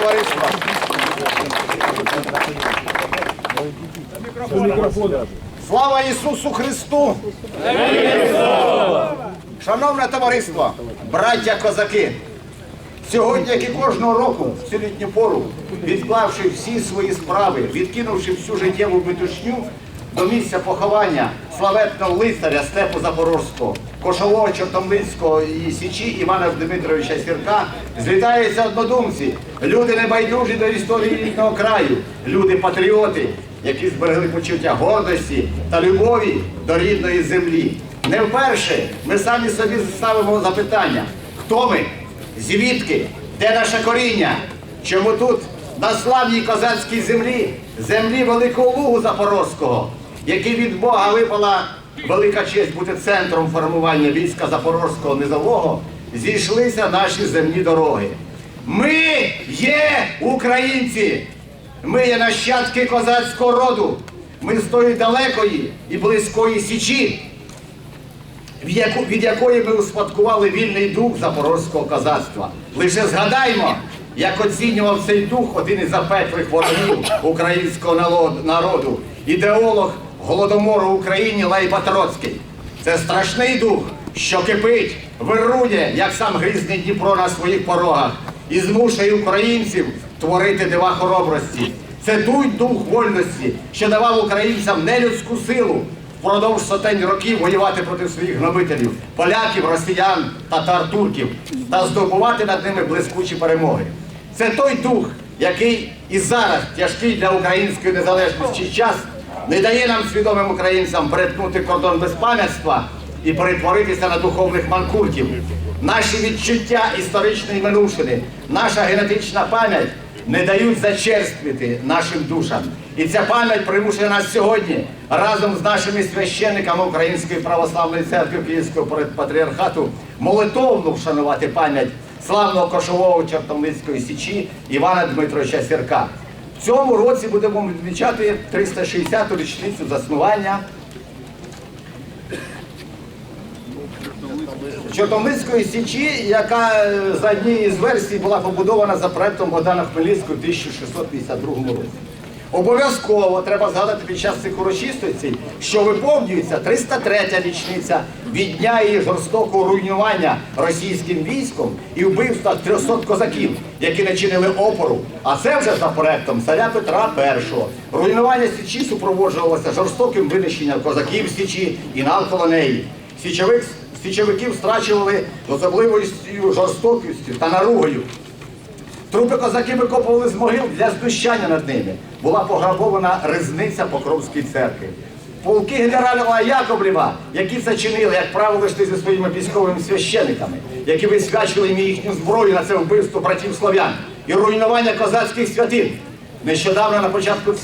товариства. Слава Ісусу Христу! Шановне товариство, браття козаки, сьогодні, як і кожного року, в цю літню пору, відклавши всі свої справи, відкинувши всю життєву метушню до місця поховання славетного лицаря степу Запорозького, кошового Чортомлицького і Січі Івана Дмитровича Сірка, злітаються однодумці, люди небайдужі до історії рідного краю, люди патріоти, які зберегли почуття гордості та любові до рідної землі. Не вперше ми самі собі ставимо запитання, хто ми, звідки, де наше коріння, чому тут, на славній козацькій землі, землі Великого Лугу Запорозького, який від Бога випала велика честь бути центром формування війська Запорозького низового, зійшлися наші земні дороги. Ми є українці! Ми є нащадки козацького роду. Ми з тої далекої і близької січі, від якої ми успадкували вільний дух запорозького козацтва. Лише згадаймо, як оцінював цей дух один із запеклих ворогів українського народу, ідеолог голодомору Україні Лейба Троцький. Це страшний дух, що кипить, вирує, як сам грізний Дніпро на своїх порогах, і змушує українців творити дива хоробрості. Це той дух вольності, що давав українцям нелюдську силу впродовж сотень років воювати проти своїх гнобителів, поляків, росіян, татар, турків та здобувати над ними блискучі перемоги. Це той дух, який і зараз тяжкий для української незалежності час не дає нам свідомим українцям перетнути кордон безпам'ятства і перетворитися на духовних манкуртів. Наші відчуття історичної минувшини, наша генетична пам'ять не дають зачерствіти нашим душам. І ця пам'ять примушує нас сьогодні разом з нашими священниками Української православної церкви Київського патріархату молитовно вшанувати пам'ять славного кошового Чортомлицької січі Івана Дмитровича Сірка. Цьому році будемо відмічати 360-ту річницю заснування Чортомлицької січі, яка е, за однією з версій була побудована за проектом Богдана Хмельницького в 1652 році. Обов'язково треба згадати під час цих урочистостей, що виповнюється 303-я річниця від дня її жорстокого руйнування російським військом і вбивства 300 козаків, які не чинили опору. А це вже за проектом царя Петра І. Руйнування січі супроводжувалося жорстоким винищенням козаків січі і навколо неї. Січових січовиків страчували особливою жорстокістю та наругою. Трупи козаки викопували з могил для знущання над ними. Була пограбована ризниця Покровської церкви. Полки генерала Яковлєва, які це чинили, як правило, йшли зі своїми військовими священиками, які висвячували їм їхню зброю на це вбивство братів слов'ян і руйнування козацьких святин. Нещодавно на початку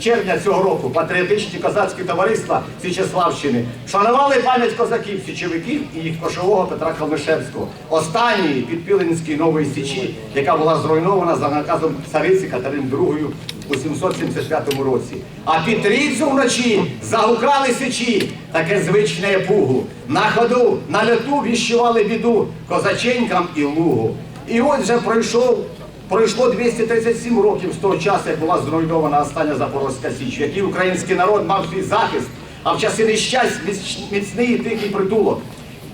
червня цього року патріотичні козацькі товариства Січеславщини вшанували пам'ять козаків, січовиків і їх кошового Петра Калмишевського, останньої підпілинської нової січі, яка була зруйнована за наказом цариці Катерини II у 775 році. А під трійцю вночі загукали січі, таке звичне пугу. На ходу, на льоту віщували біду козаченькам і лугу. І от вже пройшов Пройшло 237 років з того часу, як була зруйнована остання Запорозька Січ, в якій український народ мав свій захист, а в часи нещасть міцний і тихий притулок.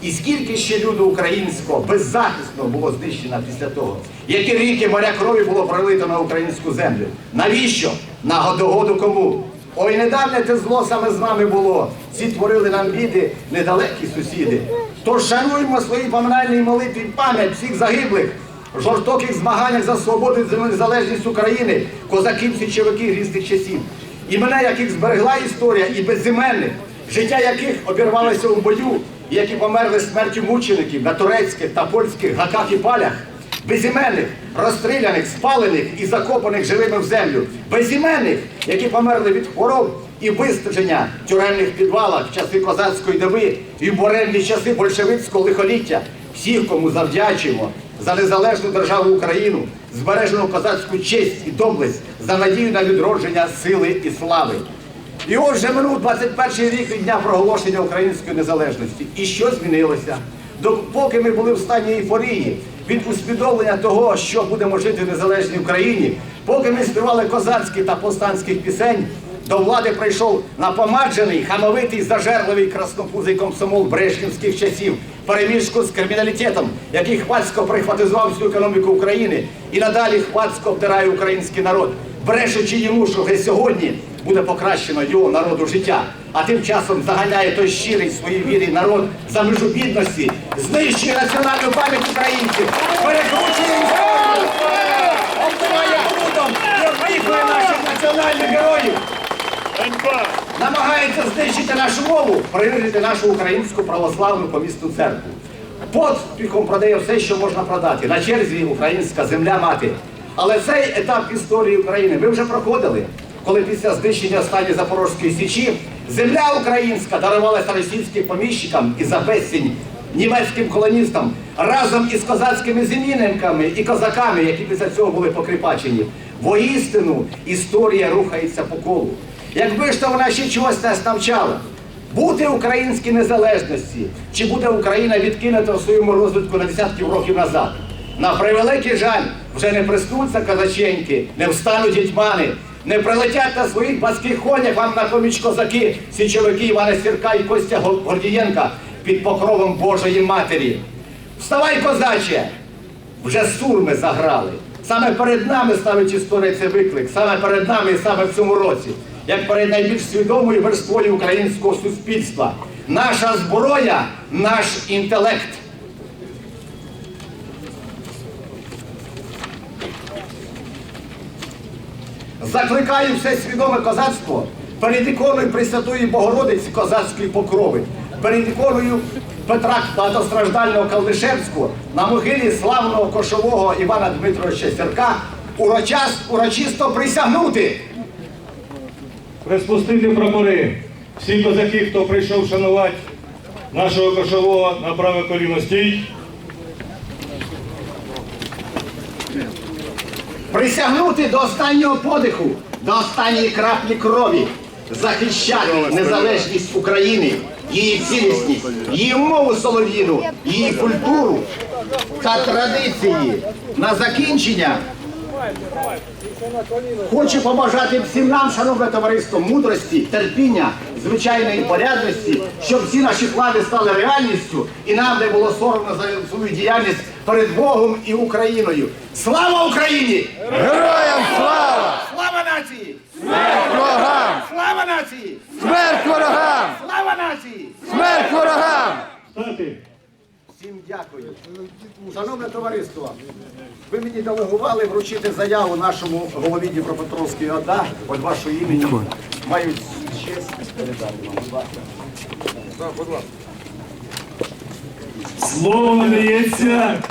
І скільки ще люду українського беззахисного було знищено після того, які ріки моря крові було пролито на українську землю. Навіщо? На догоду кому? Ой, недавнє те зло саме з нами було. Ці творили нам біди недалекі сусіди. Тож шануємо свої поминальні молитві пам'ять всіх загиблих в жорстоких змаганнях за свободу і незалежність України, козаків січовиків різних часів. Імена яких зберегла історія і безіменних, життя яких обірвалося у бою, і які померли смертю мучеників на турецьких та польських гаках і палях, безіменних, розстріляних, спалених і закопаних живими в землю, безіменних, які померли від хвороб і вистеження в тюремних підвалах в часи козацької доби і в буремні часи большевицького лихоліття, всіх, кому завдячуємо за незалежну державу Україну, збережену козацьку честь і доблесть, за надію на відродження сили і слави. І ось вже минув 21 рік від дня проголошення української незалежності. І що змінилося? Допоки ми були в стані ейфорії від усвідомлення того, що будемо жити в незалежній Україні, поки ми співали козацьких та повстанських пісень, до влади прийшов напомаджений, хамовитий, зажерливий краснопузий комсомол брежнівських часів, переміжку з криміналітетом, який хвацько прихватизував всю економіку України і надалі хвацько обдирає український народ, брешучи йому, що вже сьогодні буде покращено його народу життя. А тим часом заганяє той щирий своїй вірі народ за межу бідності, знищує національну пам'ять українців, перекручує історію, оббиває брудом і обвіхує наших національних героїв! Намагається знищити нашу мову, принизити нашу українську православну помісну церкву. Поспіхом продає все, що можна продати. На черзі українська земля мати. Але цей етап історії України ми вже проходили, коли після знищення останньої Запорозької січі земля українська дарувалася російським поміщикам і за безцінь німецьким колоністам разом із козацькими змінниками і козаками, які після цього були покріпачені. Воістину історія рухається по колу. Якби ж то вона ще чогось нас навчала, бути українській незалежності, чи буде Україна відкинута в своєму розвитку на десятків років назад. На превеликий жаль, вже не приснуться казаченьки, не встануть гетьмани, не прилетять на своїх баских конях вам на поміч козаки, січовики Івана Сірка і Костя Гордієнка під покровом Божої Матері. Вставай, козаче! Вже сурми заграли. Саме перед нами ставить історія цей виклик, саме перед нами і саме в цьому році, як перед найбільш свідомою верствою українського суспільства. Наша зброя, наш інтелект. Закликаю все свідоме козацтво перед іконою Пресвятої Богородиці козацької покрови, перед іконою Петра багатостраждального Калдишевського на могилі славного кошового Івана Дмитровича Сірка урочисто присягнути. Приспустити прапори. Всі козаки, хто прийшов шанувати нашого кошового на праве коліно стій. Присягнути до останнього подиху, до останньої краплі крові, захищати незалежність України, її цілісність, її мову солов'їну, її культуру та традиції. На закінчення хочу побажати всім нам, шановне товариство, мудрості, терпіння, звичайної порядності, щоб всі наші плани стали реальністю і нам не було соромно за свою діяльність перед Богом і Україною. Слава Україні! Героям слава! Слава нації! Смерть ворогам! Слава нації! Смерть ворогам! Слава нації! Смерть ворогам! Всім дякую. Шановне товариство, ви мені делегували вручити заяву нашому голові Дніпропетровської ОДА від вашого імені. Мають честь передати вам. Будь ласка. Слово надається